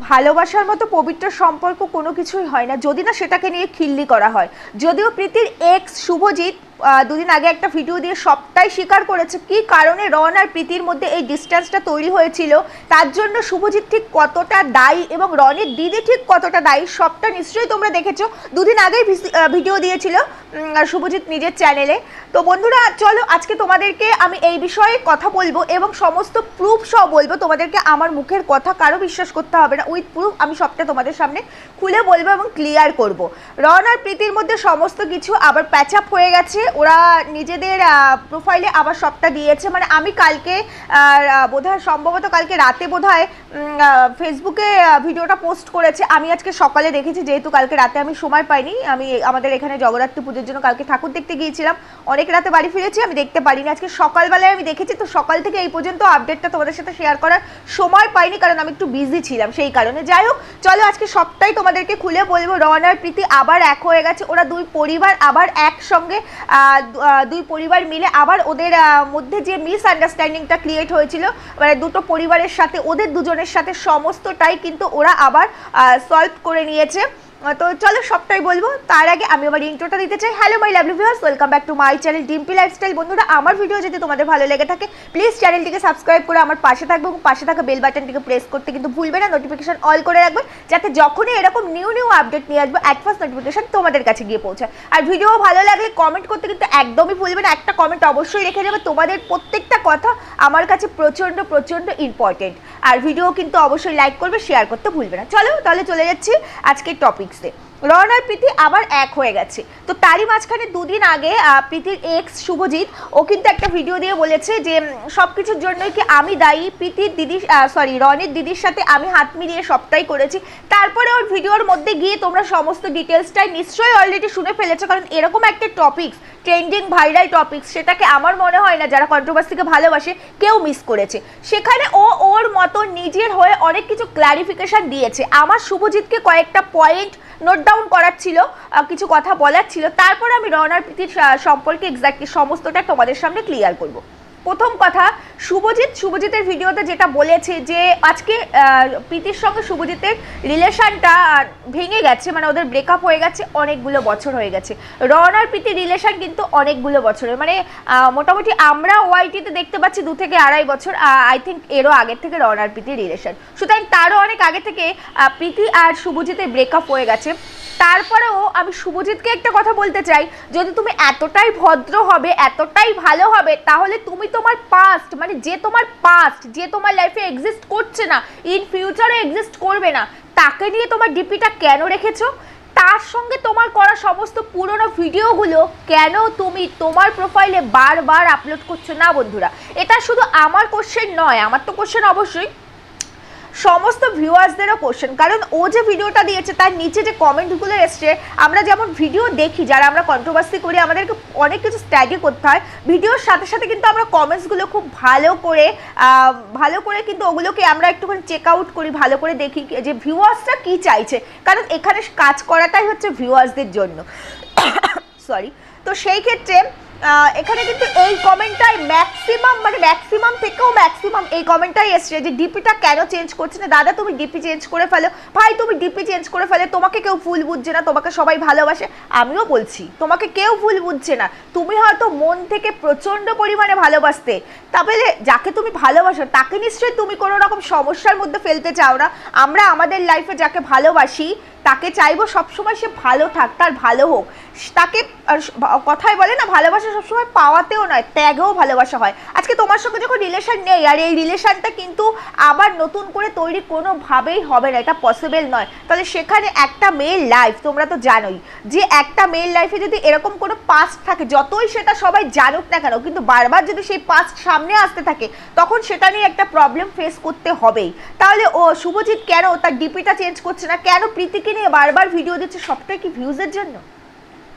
ভালোবাসার মতো পবিত্র সম্পর্ক কোনো কিছুই হয় না। যদি না সেটাকে নিয়ে খিল্লি করা হয়। যদিও প্রীতির এক্স শুভজিৎ দুদিন আগে একটা ভিডিও দিয়ে সবটাই স্বীকার করেছে কি কারণে রন আর প্রীতির মধ্যে এই ডিস্টেন্সটা তৈরি হয়েছিল। তার জন্য শুভজিৎ ঠিক কতটা দায়ী এবং রনের দিদি ঠিক কতটা দায়ী সবটা নিশ্চয়ই তোমরা দেখেছ। দুদিন আগেই ভিডিও দিয়েছিল শুভজিৎ নিজের চ্যানেলে তো বন্ধুরা, চলো আজকে তোমাদেরকে আমি এই বিষয়ে কথা বলব এবং সমস্ত প্রুফ সহ বলব। তোমাদেরকে আমার মুখের কথা কারও বিশ্বাস করতে হবে না। উইথ প্রুফ আমি সবটা তোমাদের সামনে খুলে বলব এবং ক্লিয়ার করব। রন আর প্রীতির মধ্যে সমস্ত কিছু আবার প্যাচ আপ হয়ে গেছে। ওরা নিজেদের প্রোফাইলে আবার সবটা দিয়েছে। মানে আমি কালকে বোধহয় সম্ভবত কালকে রাতে বোধহয় ফেসবুকে ভিডিওটা পোস্ট করেছে। আমি আজকে সকালে দেখেছি, যেহেতু কালকে রাতে আমি সময় পাইনি, আমি আমাদের এখানে জগদ্ধাত্রী পুজোর জন্য কালকে ঠাকুর দেখতে গিয়েছিলাম। অনেক রাতে বাড়ি ফিরেছি, আমি দেখতে পারিনি। আজকে সকালবেলায় আমি দেখেছি, তো সকাল থেকে এই পর্যন্ত আপডেটটা তোমাদের সাথে শেয়ার করার সময় পাইনি, কারণ আমি একটু বিজি ছিলাম সেই কারণে। যাই হোক, চলো আজকে সবটাই তোমাদেরকে খুলে বলব। রন আর প্রীতি আবার এক হয়ে গেছে। ওরা দুই পরিবার আবার একসঙ্গে দুই পরিবার মিলে আবার ওদের মধ্যে যে মিসআন্ডারস্ট্যান্ডিংটা ক্রিয়েট হয়েছিল মানে দুটো পরিবারের সাথে, ওদের দুজনের সাথে সমস্তটাই কিন্তু ওরা আবার সলভ করে নিয়েছে। তো চলো সবটাই বলব। তার আগে আমি আমার ইন্ট্রোটা দিতে চাই। Hello my lovely viewers welcome back to my channel Dimpy lifestyle বন্ধুরা, আমার ভিডিও যদি তোমাদের ভালো লেগে থাকে প্লিজ চ্যানেলটিকে সাবস্ক্রাইব করে আমার পাশে থাকবে এবং পাশে থাকা বেল বাটনটিকে প্রেস করতে কিন্তু ভুলবে না। নোটিফিকেশন অল করে রাখবে, যাতে যখনই এরকম নিউ নিউ আপডেট নিয়ে আসব ফার্স্ট নোটিফিকেশন তোমাদের কাছে গিয়ে পৌঁছায়। আর ভিডিও ভালো লাগলে কমেন্ট করতে কিন্তু একদমই ভুলবে না। একটা কমেন্ট অবশ্যই রেখে যাবে তোমাদের প্রত্যেকটা কথা আমার কাছে প্রচণ্ড প্রচণ্ড ইম্পর্টেন্ট আর ভিডিও কিন্তু অবশ্যই লাইক করবে শেয়ার করতে ভুলবে না। চলো তাহলে চলে যাচ্ছি আজকের টপিকসে রন আর প্রীতি আবার এক হয়ে গেছে। তো তারই মাঝখানে দুদিন আগে প্রীতির এক্স শুভজিৎ, ও কিন্তু একটা ভিডিও দিয়ে বলেছে যে সব কিছুর জন্যই কি আমি দায়ী? প্রীতির দিদি সরি রনের দিদির সাথে আমি হাত মিলিয়ে সবটাই করেছি। তারপরে ওর ভিডিওর মধ্যে গিয়ে তোমরা সমস্ত ডিটেলসটাই নিশ্চয়ই অলরেডি শুনে ফেলেছো, কারণ এরকম একটা টপিকস ট্রেন্ডিং ভাইরাল টপিকস সেটাকে আমার মনে হয় না যারা কন্ট্রোভার্সিকে ভালোবাসে, কেউ মিস করেছে। সেখানে ও ওর মতো নিজের হয়ে অনেক কিছু ক্লারিফিকেশন দিয়েছে। আমার শুভজিৎকে কয়েকটা পয়েন্ট নোট ডাউন করার ছিল কিছু কথা বলার ছিল। তারপরে আমি রওনার প্রীতির সম্পর্কে এক্স্যাক্টলি সমস্তটা তোমাদের সামনে ক্লিয়ার করব। প্রথম কথা শুভজিৎ, শুভজিতের ভিডিওতে যেটা বলেছে যে আজকে প্রীতির সঙ্গে শুভজিতের রিলেশনটা ভেঙে গেছে মানে ওদের ব্রেকআপ হয়ে গেছে অনেকগুলো বছর হয়ে গেছে। রন আর প্রীতির রিলেশন কিন্তু অনেকগুলো বছরের মানে মোটামুটি আমরা ওয়াইটিতে দেখতে পাচ্ছি দু থেকে আড়াই বছর আই থিঙ্ক এরও আগের থেকে রন আর প্রীতির রিলেশন সুতরাং তারও অনেক আগে থেকে প্রীতি আর শুভজিতের ব্রেকআপ হয়ে গেছে। তারপরেও আমি শুভজিৎকে একটা কথা বলতে চাই, যদি তুমি এতটাই ভদ্র হবে, এতটাই ভালো হবে, তাহলে তুমি তোমার পাস্ট মানে যে তোমার পাস্ট যে তোমার লাইফে এক্সিস্ট করছে না ইন ফিউচারও এক্সিস্ট করবে না, তাকে নিয়ে তোমার ডিপিটা কেন রেখেছো? তার সঙ্গে তোমার করা সমস্ত পুরনো ভিডিওগুলো কেন তুমি তোমার প্রোফাইলে বারবার আপলোড করছ না বন্ধুরা? এটা শুধু আমার কোশ্চেন নয়, আমার তো কোশ্চেন অবশ্যই। সমস্ত ভিউয়ার্সদেরও কোশ্চেন কারণ ও যে ভিডিওটা দিয়েছে, তার নিচে যে কমেন্টগুলো এসছে, আমরা যেমন ভিডিও দেখি, যারা আমরা কন্ট্রোভার্সি করি, আমাদেরকে অনেক কিছু স্টাডি করতে হয়। ভিডিওর সাথে সাথে কিন্তু আমরা কমেন্টসগুলো খুব ভালো করে ভালো করে কিন্তু ওগুলোকে আমরা একটুখানি চেক আউট করি, ভালো করে দেখি যে ভিউয়ার্সরা কী চাইছে। কারণ এখানে কাজ করাটাই হচ্ছে ভিউয়ার্সদের জন্য। সরি তো সেই ক্ষেত্রে এখানে কিন্তু এই কমেন্টটাই ম্যাক্সিমাম মানে ম্যাক্সিমাম থেকেও ম্যাক্সিমাম এই কমেন্টটাই এসছে যে ডিপিটা কেন চেঞ্জ করছে না? দাদা, তুমি ডিপি চেঞ্জ করে ফেলো। ভাই, তুমি ডিপি চেঞ্জ করে ফেলে। তোমাকে কেউ ভুল বুঝছে না, তোমাকে সবাই ভালোবাসে। আমিও বলছি, তোমাকে কেউ ভুল বুঝছে না। তুমি হয়তো মন থেকে প্রচণ্ড পরিমাণে ভালোবাসতে। তাহলে যাকে তুমি ভালোবাসো, তাকে নিশ্চয়ই তুমি কোনো রকম সমস্যার মধ্যে ফেলতে চাও না। আমরা আমাদের লাইফে যাকে ভালোবাসি, তাকে চাইব সবসময় সে ভালো থাক, তার ভালো হোক। তাকে কথায় বলে না, ভালোবাসা সবসময় পাওয়াতেও নয়, ত্যাগেও ভালোবাসা হয়। আজকে তোমার সঙ্গে যখন রিলেশন নেই, আর এই রিলেশনটা কিন্তু আবার নতুন করে তৈরি কোনোভাবেই হবে না, এটা পসিবল নয়। তাহলে সেখানে একটা মেয়ের লাইফ তোমরা তো জানোই, যে একটা মেয়ের লাইফে যদি এরকম কোনো পাস্ট থাকে, যতই সেটা সবাই জানুক না কেন, কিন্তু বারবার যদি সেই পাস্ট সামনে আসতে থাকে, তখন সেটা নিয়ে একটা প্রবলেম ফেস করতে হবেই। তাহলে, ও, শুভজিৎ কেন তার ডিপিটা চেঞ্জ করছে না? কেন প্রীতিকে নিয়ে বারবার ভিডিও দিচ্ছে? সবটাই কি ভিউজের জন্য?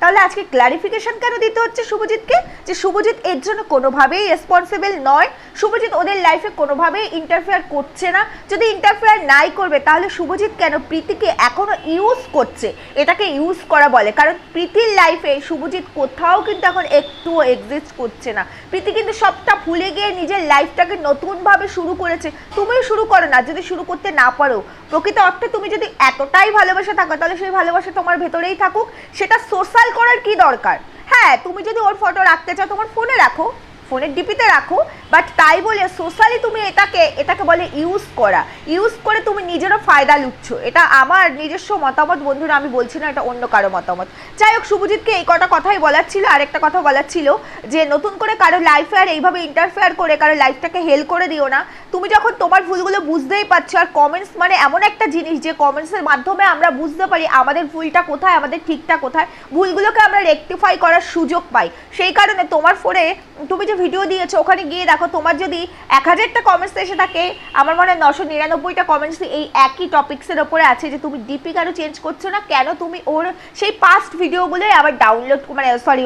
তাহলে আজকে ক্লারিফিকেশন কেন দিতে হচ্ছে শুভজিৎকে? যে শুভজিৎ এর জন্য কোনোভাবেই রেসপন্সিবল নয়। শুভজিৎ ওদের লাইফে কোনোভাবেই ইন্টারফেয়ার করছে না। যদি ইন্টারফেয়ার নাই করবে, তাহলে শুভজিৎ কেন প্রীতিকে এখনও ইউজ করছে? এটাকে ইউজ করা বলে। কারণ প্রীতির লাইফে শুভজিৎ কোথাও কিন্তু এখন একটুও এক্সিস্ট করছে না। প্রীতি কিন্তু সবটা ভুলে গিয়ে নিজের লাইফটাকে নতুনভাবে শুরু করেছে। তুমিও শুরু করো না, যদি শুরু করতে না পারো। প্রকৃত অর্থে তুমি যদি এতটাই ভালোবাসা থাকো, তাহলে সেই ভালোবাসা তোমার ভেতরেই থাকুক। সেটা সোশ্যাল করার কি দরকার? হ্যাঁ তুমি যদি ওর ফটো রাখতে চাও, তোমার ফোনে রাখো ফোনের ডিপিতে রাখো বাট তাই বলে সোশ্যালি তুমি এটাকে এটাকে বলে ইউজ করা। ইউজ করে তুমি নিজেরও ফায়দা লুটছ এটা আমার নিজস্ব মতামত, বন্ধুরা, আমি বলছি না এটা অন্য কারও মতামত। যাই হোক, শুভজিৎকে এই কটা কথাই বলার ছিল। আরেকটা কথা বলার ছিল যে, নতুন করে কারও লাইফে আর এইভাবে ইন্টারফেয়ার করে, কারও লাইফটাকে হেল্প করে দিও না। তুমি যখন তোমার ভুলগুলো বুঝতেই পারছ আর কমেন্টস মানে এমন একটা জিনিস যে কমেন্টসের মাধ্যমে আমরা বুঝতে পারি আমাদের ভুলটা কোথায়, আমাদের ঠিকটা কোথায়, ভুলগুলোকে আমরা রেকটিফাই করার সুযোগ পাই। সেই কারণে তোমার ফোনে তুমি যে ভিডিও দিয়েছ, ওখানে গিয়ে দেখো তোমার যদি এক হাজারটা কমেন্টস এসে থাকে, আমার মনে হয় নশো নিরানব্বইটা কমেন্টস এই একই টপিক্সের ওপরে আছে যে তুমি ডিপি কেন চেঞ্জ করছ না, কেন তুমি ওর সেই পাস্ট ভিডিওগুলোই আবার ডাউনলোড মানে সরি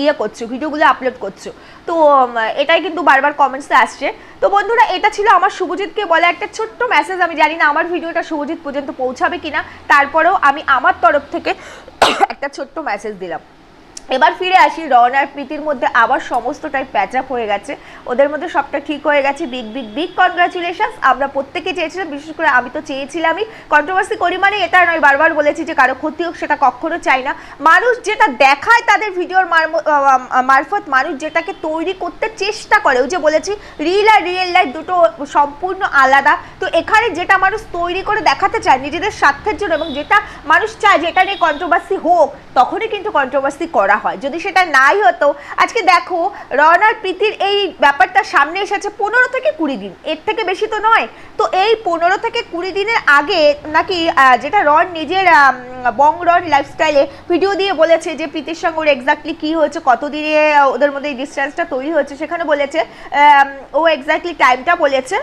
ইয়ে করছ ভিডিওগুলো আপলোড করছ। তো এটাই কিন্তু বারবার কমেন্টসে আসছে। তো বন্ধুরা এটা ছিল আমার শুভজিৎকে বলে একটা ছোট্ট মেসেজ আমি জানি না আমার ভিডিওটা শুভজিৎ পর্যন্ত পৌঁছাবে কিনা। তারপরেও আমি আমার তরফ থেকে একটা ছোট্ট মেসেজ দিলাম। এবার ফিরে আসি রন আর প্রীতির মধ্যে আবার সমস্তটাই প্যাচ আপ হয়ে গেছে। ওদের মধ্যে সবটা ঠিক হয়ে গেছে। বিগ বিগ বিগ কনগ্রাচুলেশনস আমরা প্রত্যেকে চেয়েছিলাম, বিশেষ করে আমি তো চেয়েছিলামই। কন্ট্রোভার্সি করি মানে এটা নয়, বারবার বলেছি যে কারও ক্ষতি হোক সেটা কখনো চাই না। মানুষ যেটা দেখায় তাদের ভিডিওর মারফত মানুষ যেটাকে তৈরি করতে চেষ্টা করে, ওই যে বলেছি রিল আর রিয়েল লাইফ দুটো সম্পূর্ণ আলাদা। তো এখানে যেটা মানুষ তৈরি করে দেখাতে চায় নিজেদের স্বার্থের জন্য এবং যেটা মানুষ চায় যেটা নিয়ে কন্ট্রোভার্সি হোক, তখনই কিন্তু কন্ট্রোভার্সি করা হয়। যদি সেটা নাই হতো, আজকে দেখো রন আর প্রীতির এই ব্যাপারটা সামনে এসেছে পনেরো থেকে কুড়ি দিন। এর থেকে বেশি তো নয়। তো এই পনেরো থেকে কুড়ি দিনের আগে নাকি যেটা রন নিজের বং রন লাইফস্টাইলে ভিডিও দিয়ে বলেছে যে প্রীতির সঙ্গে ওর এক্স্যাক্টলি কী হয়েছে কত দিনে ওদের মধ্যে এই ডিস্টেন্সটা তৈরি হয়েছে, সেখানে বলেছে ও এক্স্যাক্টলি টাইমটা বলেছে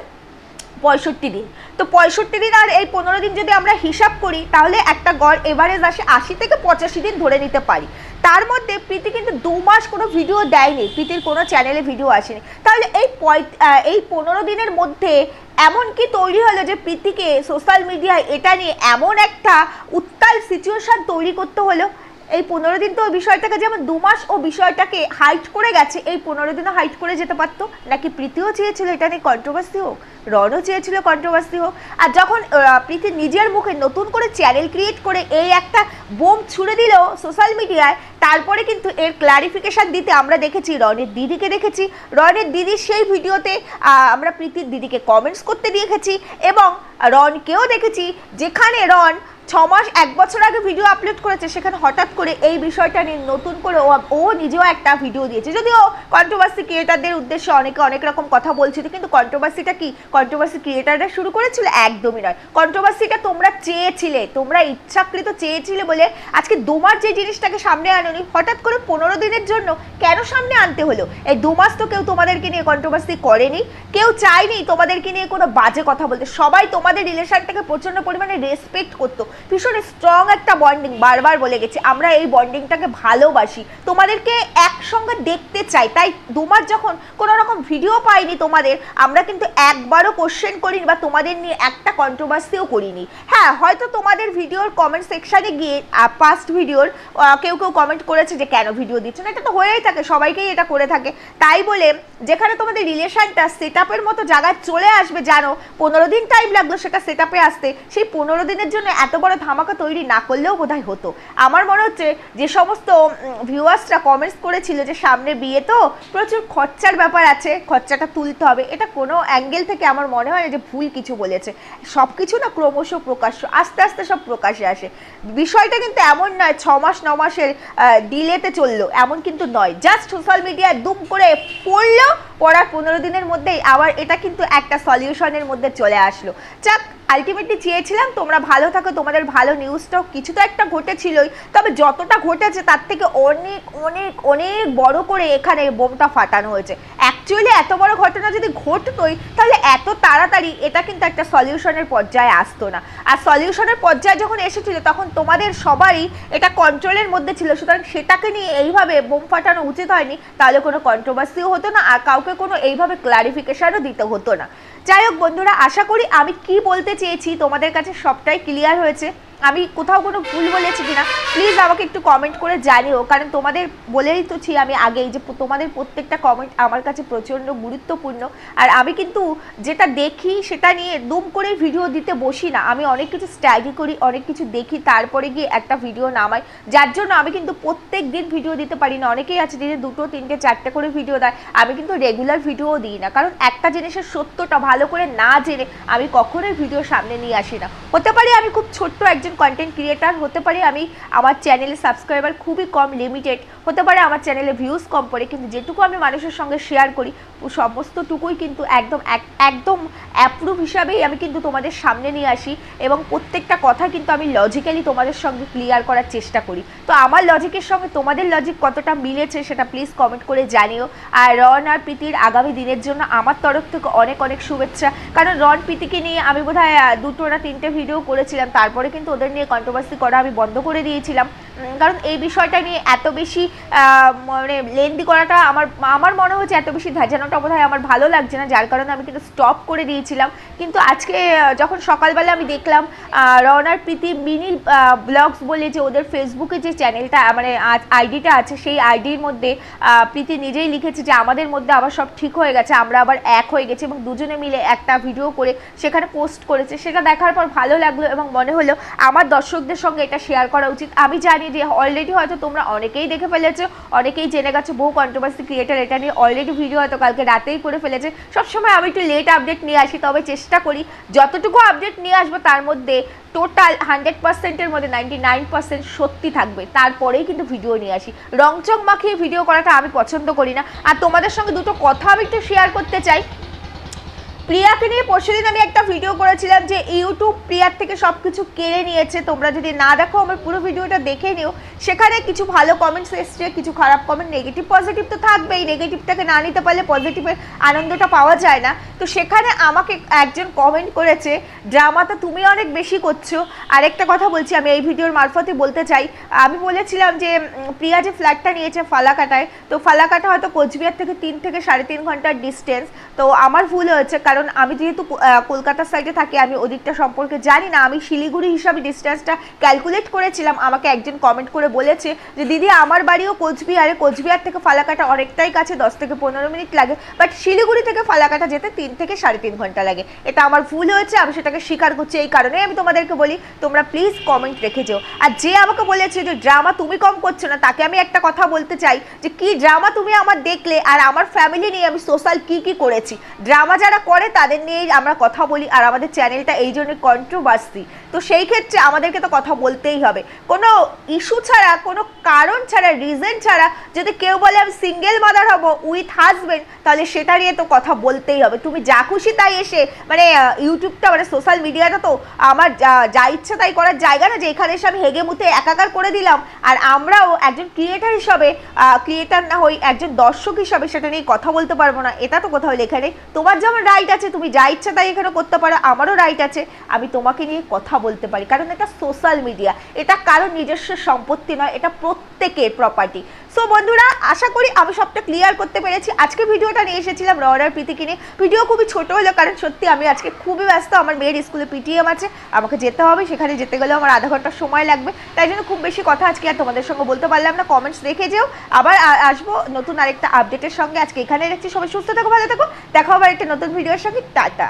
পঁয়ষট্টি দিন। তো পঁয়ষট্টি দিন আর এই পনেরো দিন যদি আমরা হিসাব করি, তাহলে একটা গড় এভারেজ আসে আশি থেকে পঁচাশি দিন ধরে নিতে পারি। তার মধ্যে প্রীতি কিন্তু দু মাস কোনো ভিডিও দেয়নি। প্রীতির কোনো চ্যানেলে ভিডিও আসেনি। তাহলে এই এই পনেরো দিনের মধ্যে এমন কি তৈরি হলো যে প্রীতিকে সোশ্যাল মিডিয়ায় এটা নিয়ে এমন একটা উত্তাল সিচুয়েশান তৈরি করতে হলো? এই পনেরো দিন তো ওই বিষয়টাকে যেমন দু মাস ও বিষয়টাকে হাইট করে গেছে, এই পনেরো দিনও হাইট করে যেতে পারতো। নাকি প্রীতিও চেয়েছিল এটা নিয়ে কন্ট্রোভার্সি হোক, রনও চেয়েছিল কন্ট্রোভার্সি হোক। আর যখন প্রীতি নিজের মুখে নতুন করে চ্যানেল ক্রিয়েট করে এই একটা বোম ছুড়ে দিল সোশ্যাল মিডিয়ায় তারপরে কিন্তু এর ক্লারিফিকেশন দিতে আমরা দেখেছি, রনের দিদিকে দেখেছি। রনের দিদির সেই ভিডিওতে আমরা প্রীতির দিদিকে কমেন্টস করতে দেখেছি এবং রনকেও দেখেছি। যেখানে রন ছ মাস এক বছর আগে ভিডিও আপলোড করেছে, সেখানে হঠাৎ করে এই বিষয়টা নিয়ে নতুন করে ও নিজেও একটা ভিডিও দিয়েছে। যদিও কন্ট্রোভার্সি ক্রিয়েটারদের উদ্দেশ্যে অনেকে অনেক রকম কথা বলছিল, কিন্তু কন্ট্রোভার্সিটা কি? কন্ট্রোভার্সি ক্রিয়েটাররা শুরু করেছিল একদমই নয়। কন্ট্রোভার্সিটা তোমরা চেয়েছিলে, তোমরা ইচ্ছাকৃত চেয়েছিলে বলে আজকে দুমাস যে জিনিসটাকে সামনে আনোনি, হঠাৎ করে পনেরো দিনের জন্য কেন সামনে আনতে হলো? এই দু মাস তো কেউ তোমাদেরকে নিয়ে কন্ট্রোভার্সি করেনি, কেউ চায়নি তোমাদেরকে নিয়ে কোনো বাজে কথা বলতে। সবাই তোমাদের রিলেশনটাকে প্রচণ্ড পরিমাণে রেসপেক্ট করতো। ভীষণ স্ট্রং একটা বন্ডিং বারবার বলে গেছি, আমরা এই বন্ডিংটাকে ভালোবাসি। তোমাদেরকে একসঙ্গে দেখতে চাই, তাই দু মাস যখন কোনো রকম ভিডিও পাইনি তোমাদের, আমরা কিন্তু একবারও কোশ্চেন করিনি বা তোমাদের নিয়ে একটা কন্ট্রোভার্সিও করিনি। হ্যাঁ হয়তো তোমাদের ভিডিওর কমেন্ট সেকশানে গিয়ে পাস্ট ভিডিওর কেউ কেউ কমেন্ট করেছে যে কেন ভিডিও দিচ্ছে না, এটা তো হয়েই থাকে, সবাইকেই এটা করে থাকে। তাই বলে যেখানে তোমাদের রিলেশনটা সেট আপের মতো জায়গায় চলে আসবে, জানো, পনেরো দিন টাইম লাগল সেটা সেট আপে আসতে, সেই পনেরো দিনের জন্য এত বড় ধামাকা তৈরি না করলেও বোধহয় হতো। আমার মনে হচ্ছে যে সমস্ত ভিউয়ার্সরা কমেন্টস করেছিল যে সামনে বিয়ে তো প্রচুর খরচার ব্যাপার আছে, খরচাটা তুলতে হবে। এটা কোনো অ্যাঙ্গেল থেকে আমার মনে হয় যে ভুল কিছু বলেছে। সব কিছু না ক্রমশ প্রকাশ্য, আস্তে আস্তে সব প্রকাশে আসে। বিষয়টা কিন্তু এমন নয়, ছ মাস, ন মাসের ডিলেতে চলল। এমন কিন্তু নয়। জাস্ট সোশ্যাল মিডিয়ায় দুম করে পড়ল, পড়ার পনেরো দিনের মধ্যেই আবার এটা কিন্তু একটা সলিউশনের মধ্যে চলে আসলো। যাক আলটিমেটলি চেয়েছিলাম, তোমরা ভালো থাকো, তোমাদের ভালো নিউজটাও কিছু তো একটা ঘটেছিলই। তবে যতটা ঘটেছে, তার থেকে অনেক অনেক অনেক বড় করে এখানে বোমটা ফাটানো হয়েছে। অ্যাকচুয়ালি এত বড় ঘটনা যদি ঘটতোই, তাহলে এত তাড়াতাড়ি এটা কিন্তু একটা সলিউশনের পর্যায়ে আসতো না। আর সলিউশনের পর্যায়ে যখন এসেছিল, তখন তোমাদের সবারই এটা কন্ট্রোলের মধ্যে ছিল। সুতরাং সেটাকে নিয়ে এইভাবে বোম ফাটানো উচিত হয়নি, তাহলে কোনো কন্ট্রোভার্সিও হতো না, আর কাউকে কোনো এইভাবে ক্লারিফিকেশানও দিতে হতো না। যাই হোক বন্ধুরা আশা করি আমি কি বলতে চেয়েছি তোমাদের কাছে সবটাই ক্লিয়ার হয়েছে। আমি কোথাও কোনো ভুল বলেছি কিনা প্লিজ আমাকে একটু কমেন্ট করে জানিও। কারণ তোমাদের বলেই তো ছি আমি আগেই যে তোমাদের প্রত্যেকটা কমেন্ট আমার কাছে প্রচণ্ড গুরুত্বপূর্ণ। আর আমি কিন্তু যেটা দেখি সেটা নিয়ে দুম করে ভিডিও দিতে বসি না। আমি অনেক কিছু স্টাডি করি, অনেক কিছু দেখি, তারপরে গিয়ে একটা ভিডিও নামাই। যার জন্য আমি কিন্তু প্রত্যেক দিন ভিডিও দিতে পারি না। অনেকেই আছে দিনে দুটো, তিনটে, চারটে করে ভিডিও দেয়। আমি কিন্তু রেগুলার ভিডিও দিই না। কারণ একটা জিনিসের সত্যটা ভালো করে না জেনে আমি কখনোই ভিডিও সামনে নিয়ে আসি না। হতে পারে আমি খুব ছোট্ট একজন কন্টেন্ট ক্রিয়েটার হতে পারি। আমি আমার চ্যানেলে সাবস্ক্রাইবার খুবই কম লিমিটেড হতে পারে আমার চ্যানেলে ভিউজ কম পড়ে, কিন্তু যেটুকু আমি মানুষের সঙ্গে শেয়ার করি সমস্তটুকুই কিন্তু একদম, এক- একদম অ্যাপ্রুভ হিসাবেই আমি কিন্তু তোমাদের সামনে নিয়ে আসি এবং প্রত্যেকটা কথা কিন্তু আমি লজিক্যালি তোমাদের সঙ্গে ক্লিয়ার করার চেষ্টা করি। তো আমার লজিকের সঙ্গে তোমাদের লজিক কতটা মিলেছে সেটা প্লিজ কমেন্ট করে জানিও। আর রন আর প্রীতির আগামী দিনের জন্য আমার তরফ থেকে অনেক অনেক শুভেচ্ছা। কারণ রন প্রীতিকে নিয়ে আমি বোধহয় দুটো না তিনটে ভিডিও করেছিলাম, তারপরে কিন্তু ওদের নিয়ে কন্ট্রোভার্সি করা আমি বন্ধ করে দিয়েছিলাম। কারণ এই বিষয়টা নিয়ে এত বেশি মানে লেন্দি করাটা আমার আমার মনে হচ্ছে এত বেশি ধ্যাজানোটা বোধ আমার ভালো লাগছে না, যার কারণে আমি কিন্তু স্টপ করে দিয়েছিলাম। কিন্তু আজকে যখন সকালবেলা আমি দেখলাম রওনার প্রীতি মিনি ব্লগস বলে যে ওদের ফেসবুকে যে চ্যানেলটা মানে আইডিটা আছে, সেই আইডির মধ্যে প্রীতি নিজেই লিখেছে যে আমাদের মধ্যে আবার সব ঠিক হয়ে গেছে, আমরা আবার এক হয়ে গেছি এবং দুজনে মিলে একটা ভিডিও করে সেখানে পোস্ট করেছে। সেটা দেখার পর ভালো লাগল এবং মনে হলো, আমার দর্শকদের সঙ্গে এটা শেয়ার করা উচিত। আমি জানি যে অলরেডি হয়তো তোমরা অনেকেই দেখে ফেলেছো, অনেকেই জেনে গেছো বহু কন্ট্রোভার্সি ক্রিয়েটার এটা নিয়ে অলরেডি ভিডিও হয়তো কালকে রাতেই করে ফেলেছে। সবসময় আমি একটু লেট আপডেট নিয়ে আসি, তবে চেষ্টা করি যতটুকু আপডেট নিয়ে আসব তার মধ্যে টোটাল হান্ড্রেড পার্সেন্টের মধ্যে নাইনটি নাইন পার্সেন্ট সত্যি থাকবে, তারপরেই কিন্তু ভিডিও নিয়ে আসি। রংচং মাখিয়ে ভিডিও করাটা আমি পছন্দ করি না। আর তোমাদের সঙ্গে দুটো কথা আমি একটু শেয়ার করতে চাই। প্রিয়াকে নিয়ে পরশুদিন আমি একটা ভিডিও করেছিলাম যে ইউটিউব প্রিয়ার থেকে সব কিছু কেড়ে নিয়েছে। তোমরা যদি না দেখো, আমার পুরো ভিডিওটা দেখে নিও। সেখানে কিছু ভালো কমেন্টস এসছে, কিছু খারাপ কমেন্ট নেগেটিভ পজিটিভ তো থাকবেই। নেগেটিভটাকে না নিতে পারলে পজিটিভের আনন্দটা পাওয়া যায় না। তো সেখানে আমাকে একজন কমেন্ট করেছে ড্রামা তো তুমি অনেক বেশি করছ। আরেকটা কথা বলছি, আমি এই ভিডিওর মারফতে বলতে চাই। আমি বলেছিলাম যে প্রিয়া যে ফ্ল্যাটটা নিয়েছে ফালাকাটায়, তো ফালাকাটা হয়তো কোচবিহার থেকে তিন থেকে সাড়ে তিন ঘণ্টার ডিস্টেন্স তো আমার ভুল হয়েছে, কারণ আমি যেহেতু কলকাতার সাইডে থাকি, আমি ওদিকটা সম্পর্কে জানি না। আমি শিলিগুড়ি হিসাবে ডিস্টেন্সটা ক্যালকুলেট করেছিলাম। আমাকে একজন কমেন্ট করে বলেছে যে, দিদি, আমার বাড়িও কোচবিহারে। কোচবিহার থেকে ফালাকাটা অনেকটাই কাছে, দশ থেকে পনেরো মিনিট লাগে। বাট শিলিগুড়ি থেকে ফালাকাটা যেতে তিন থেকে সাড়ে তিন ঘণ্টা লাগে। এটা আমার ভুল হয়েছে, আমি সেটাকে স্বীকার করছি এই কারণেই আমি তোমাদেরকে বলি, তোমরা প্লিজ কমেন্ট রেখে যেও। আর যে আমাকে বলেছে যে, ড্রামা তুমি কম করছ না, তাকে আমি একটা কথা বলতে চাই যে, কি ড্রামা তুমি আমার দেখলে আর আমার ফ্যামিলি নিয়ে আমি সোশ্যাল কি কি করেছি? ড্রামা যারা করে তাদের নিয়েই আমরা কথা বলি আর আমাদের চ্যানেলটা এই জন্য কন্ট্রোভার্সি তো সেই ক্ষেত্রে আমাদেরকে তো কথা বলতেই হবে। কোনো ইস্যু ছাড়া, কোনো কারণ ছাড়া রিজন ছাড়া যদি কেউ বলে, আমি সিঙ্গেল মাদার হব উইথ হাজবেন্ড তাহলে সেটা নিয়ে তো কথা বলতেই হবে। তুমি যা খুশি তাই এসে মানে ইউটিউবটা মানে সোশ্যাল মিডিয়াটা তো আমার যা- যা ইচ্ছা তাই করার জায়গা না যে এখানে এসে আমি হেগে মুতে একাকার করে দিলাম। আর আমরাও একজন ক্রিয়েটার হিসাবে ক্রিয়েটার না হই, একজন দর্শক হিসাবে সেটা নিয়ে কথা বলতে পারব না। এটা তো কোথাও লেখা নেই। তোমার যেমন রাইট আছে, তুমি যা ইচ্ছা তাই এখানে করতে পারো, আমারও রাইট আছে। আমি তোমাকে নিয়ে কথা বলতে পারি। কারণ এটা সোশ্যাল মিডিয়া এটা কারও নিজস্ব সম্পত্তি নয়, এটা প্রত্যেকের প্রপার্টি সো বন্ধুরা, আশা করি আমি সবটা ক্লিয়ার করতে পেরেছি। আজকে ভিডিওটা নিয়ে এসেছিলাম রওনার প্রীতিকে নিয়ে। ভিডিও খুবই ছোট হলো, কারণ সত্যি আমি আজকে খুবই ব্যস্ত। আমার মেয়ের স্কুলে পিটিএম আছে, আমাকে যেতে হবে। সেখানে যেতে গেলেও আমার আধা ঘণ্টা সময় লাগবে। তাই জন্য খুব বেশি কথা আজকে আর তোমাদের সঙ্গে বলতে পারলাম না। কমেন্টস দেখে যেও। আবার আসব নতুন আরেকটা আপডেটের সঙ্গে। আজকে এখানে রাখছি। সবাই সুস্থ থাকো, ভালো থাকো। দেখা হবে একটা নতুন ভিডিওর সঙ্গে। টাটা।